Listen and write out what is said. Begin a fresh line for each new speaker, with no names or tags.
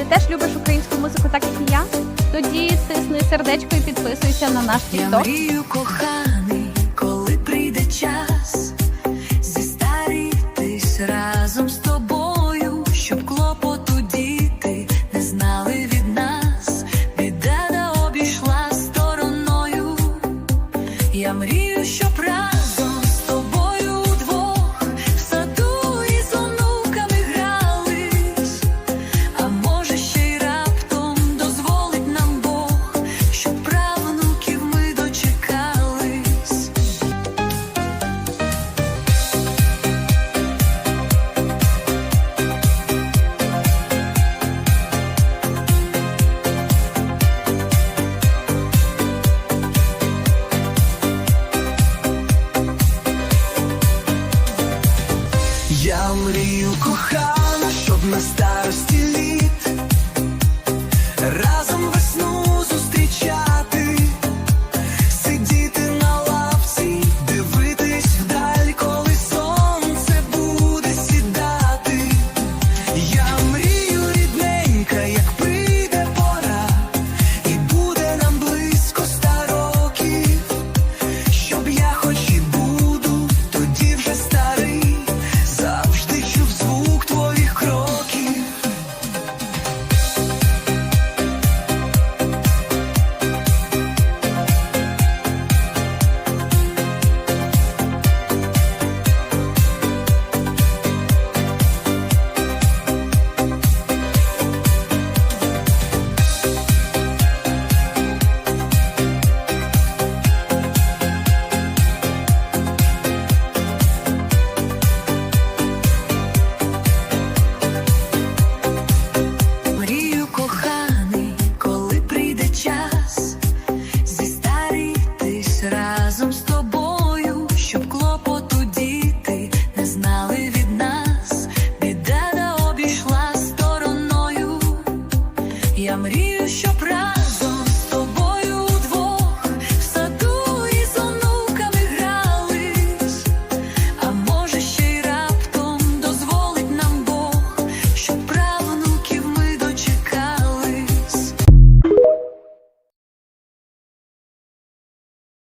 Ти теж любиш українську музику, так як і я? Тоді стисни сердечко і підписуйся на наш Я
тікток. коханий, коли прийде час зістарітись разом з тобою, щоб клопоту діти не знали від нас, біда не обійшла стороною. Я мрію, щоб мрію кохана, щоб на старості літ разом весну зустрічати, сидіти на лавці, дивитись вдаль, коли сонце буде сідати. Я